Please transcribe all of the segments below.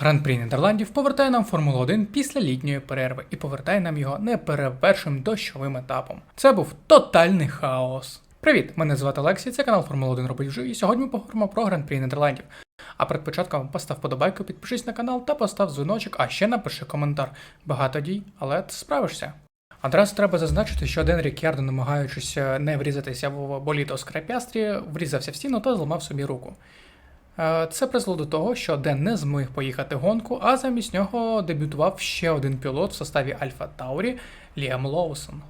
Гран-прі Нідерландів повертає нам Формулу 1 після літньої перерви і повертає нам його неперевершим дощовим етапом. Це був тотальний хаос. Привіт, мене звати Олексій, це канал Формула 1 робить вже, і сьогодні ми поговоримо про Гран-прі Нідерландів. А перед початком постав подобайку, підпишись на канал та постав дзвіночок, а ще напиши коментар. Багато дій, але ти справишся. Одразу треба зазначити, що Ден Рікердо, намагаючись е, не врізатися в боліто Скрапястрі, врізався в стіну та зламав собі руку. Е, Це призвело до того, що Ден не зміг поїхати гонку, а замість нього дебютував ще один пілот в составі Альфа Таурі Ліам Лоусон.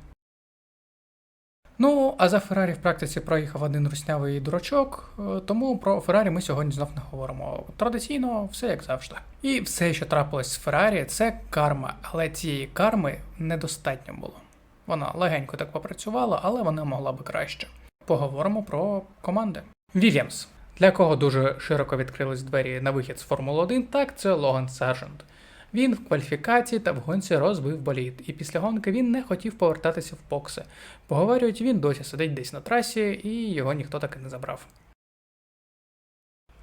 Ну, а за Феррарі в практиці проїхав один руснявий дурачок, е, тому про Феррарі ми сьогодні знов не говоримо. Традиційно, все як завжди. І все, що трапилось з Феррарі, це карма, але цієї карми недостатньо було. Вона легенько так попрацювала, але вона могла би краще. Поговоримо про команди. Вільямс. Для кого дуже широко відкрились двері на вихід з Формули 1, так це Логан Сержант. Він в кваліфікації та в гонці розбив болід, і після гонки він не хотів повертатися в бокси. Поговорюють, він досі сидить десь на трасі, і його ніхто таки не забрав.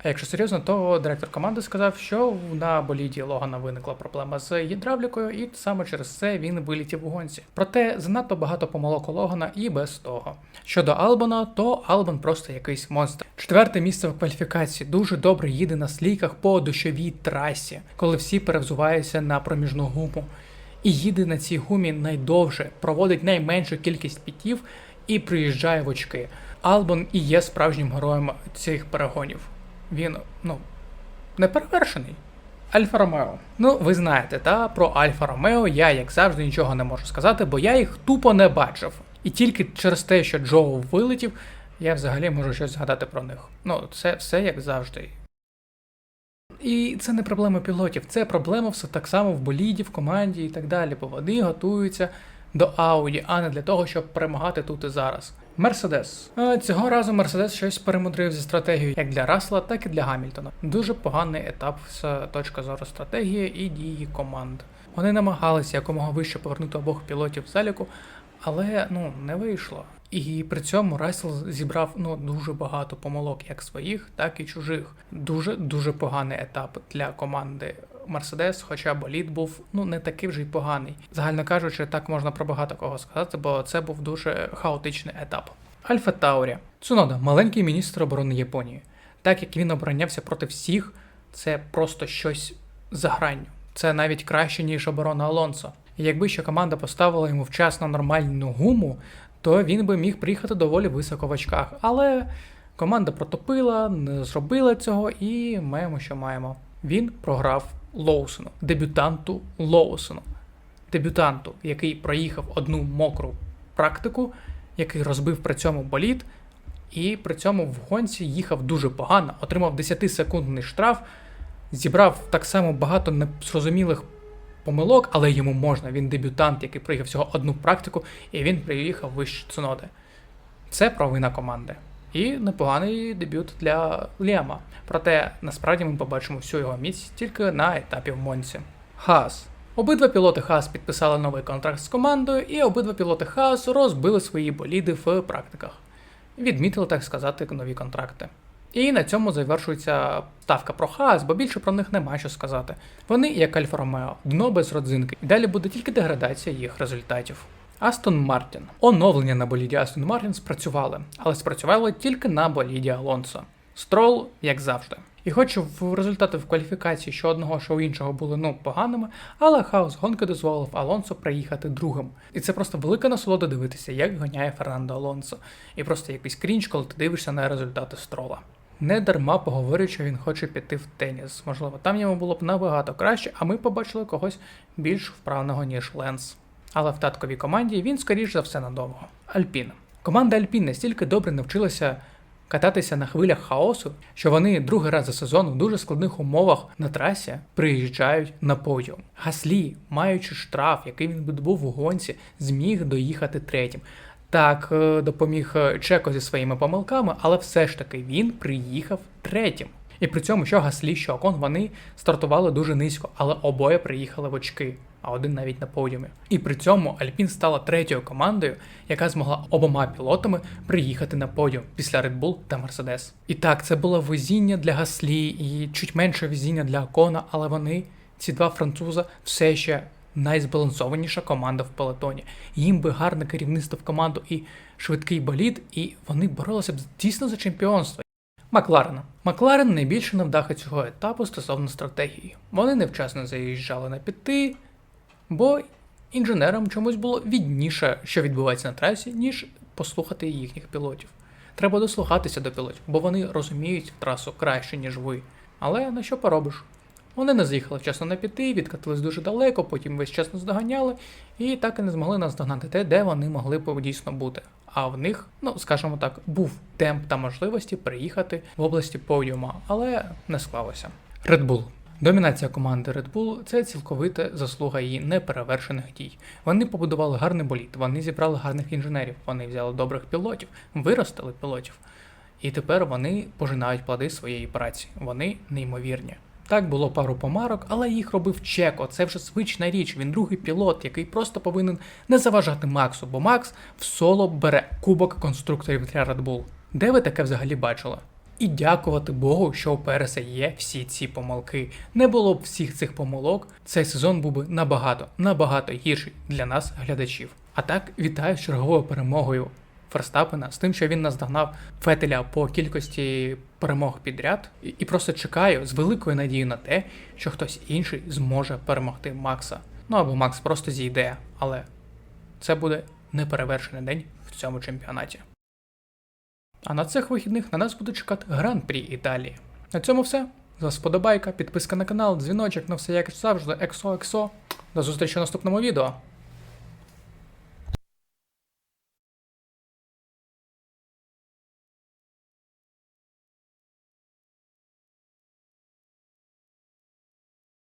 А якщо серйозно, то директор команди сказав, що на боліді Логана виникла проблема з гідравлікою, і саме через це він вилітів у гонці. Проте занадто багато помилок у Логана і без того. Щодо Албана, то Албан просто якийсь монстр. Четверте місце в кваліфікації дуже добре їде на слійках по дощовій трасі, коли всі перевзуваються на проміжну гуму. І їде на цій гумі найдовше, проводить найменшу кількість пітів і приїжджає в очки. Албан і є справжнім героєм цих перегонів. Він, ну, не перевершений. Альфа Ромео. Ну, ви знаєте, та про Альфа Ромео я, як завжди, нічого не можу сказати, бо я їх тупо не бачив. І тільки через те, що Джоу вилетів, я взагалі можу щось згадати про них. Ну, це все як завжди. І це не проблема пілотів, це проблема все так само в боліді, в команді і так далі, бо вони готуються до Ауді, а не для того, щоб перемагати тут і зараз. Мерседес. Е, Цього разу Мерседес щось перемудрив зі стратегією як для Расла, так і для Гамільтона. Дуже поганий етап з точки зору стратегії і дії команд. Вони намагалися якомога вище повернути обох пілотів в заліку, але ну не вийшло. І при цьому Рассел зібрав ну дуже багато помилок, як своїх, так і чужих. Дуже дуже поганий етап для команди Мерседес, хоча болід був ну не такий вже й поганий. Загально кажучи, так можна про багато кого сказати, бо це був дуже хаотичний етап. Альфа Таурі. Цунода, маленький міністр оборони Японії. Так як він оборонявся проти всіх, це просто щось за гранню. Це навіть краще, ніж оборона Алонсо. Якби ще команда поставила йому вчасно нормальну гуму, то він би міг приїхати доволі високо в очках. Але команда протопила, не зробила цього, і маємо, що маємо. Він програв Лоусону, дебютанту Лоусону. Дебютанту, який проїхав одну мокру практику, який розбив при цьому болід, і при цьому в гонці їхав дуже погано, отримав 10-секундний штраф, зібрав так само багато незрозумілих помилок, але йому можна. Він дебютант, який проїхав всього одну практику, і він приїхав вище Цуноди. Це провина команди. І непоганий дебют для Ліама. Проте насправді ми побачимо всю його міць тільки на етапі в Монці. Хас. Обидва пілоти Хас підписали новий контракт з командою, і обидва пілоти Хас розбили свої боліди в практиках. Відмітили, так сказати, нові контракти. І на цьому завершується ставка про Хас, бо більше про них нема що сказати. Вони, як Альфа Ромео, дно без родзинки, і далі буде тільки деградація їх результатів. Астон Мартін. Оновлення на боліді Астон Мартін спрацювали, але спрацювали тільки на боліді Алонсо. Строл, як завжди. І хоч в результати в кваліфікації що одного, що іншого були ну поганими, але хаос гонки дозволив Алонсо приїхати другим. І це просто велика насолода дивитися, як ганяє Фернандо Алонсо. І просто якийсь крінж, коли ти дивишся на результати строла. Не дарма поговорюють, що він хоче піти в теніс. Можливо, там йому було б набагато краще, а ми побачили когось більш вправного, ніж Ленс. Але в татковій команді він, скоріш за все, надовго. Альпін. Команда Альпін настільки добре навчилася кататися на хвилях хаосу, що вони другий раз за сезон в дуже складних умовах на трасі приїжджають на подіум. Гаслі, маючи штраф, який він був у гонці, зміг доїхати третім. Так, е, допоміг е, Чеко зі своїми помилками, але все ж таки він приїхав третім. І при цьому, що Гаслі, що Окон, вони стартували дуже низько, але обоє приїхали в очки. А один навіть на подіумі. І при цьому Альпін стала третьою командою, яка змогла обома пілотами приїхати на подіум після Red Bull та Mercedes. І так, це було везіння для Гаслі і чуть менше везіння для Окона, але вони, ці два француза, все ще найзбалансованіша команда в пелотоні. Їм би гарне керівництво в команду і швидкий болід, і вони боролися б дійсно за чемпіонство. Макларена. Макларен найбільше невдаха цього етапу стосовно стратегії. Вони невчасно заїжджали на піти, бо інженерам чомусь було відніше, що відбувається на трасі, ніж послухати їхніх пілотів. Треба дослухатися до пілотів, бо вони розуміють трасу краще, ніж ви. Але на що поробиш? Вони не заїхали вчасно на піти, відкатились дуже далеко, потім весь час наздоганяли, і так і не змогли наздогнати те, де вони могли б дійсно бути. А в них, ну скажімо так, був темп та можливості приїхати в області подіума, але не склалося. Red Bull. Домінація команди Red Bull – це цілковита заслуга її неперевершених дій. Вони побудували гарний болід, вони зібрали гарних інженерів, вони взяли добрих пілотів, виростили пілотів. І тепер вони пожинають плоди своєї праці. Вони неймовірні. Так було пару помарок, але їх робив Чеко. Це вже звична річ. Він другий пілот, який просто повинен не заважати Максу, бо Макс в соло бере кубок конструкторів для Red Bull. Де ви таке взагалі бачили? І дякувати Богу, що у Переса є всі ці помилки. Не було б всіх цих помилок, цей сезон був би набагато, набагато гірший для нас, глядачів. А так, вітаю з черговою перемогою Ферстапена з тим, що він наздогнав Фетеля по кількості перемог підряд, і, і просто чекаю з великою надією на те, що хтось інший зможе перемогти Макса. Ну або Макс просто зійде, але це буде неперевершений день в цьому чемпіонаті. А на цих вихідних на нас буде чекати гран-прі Італії. На цьому все. З вас вподобайка, підписка на канал, дзвіночок, на все як завжди, ексо-ексо. До зустрічі в наступному відео.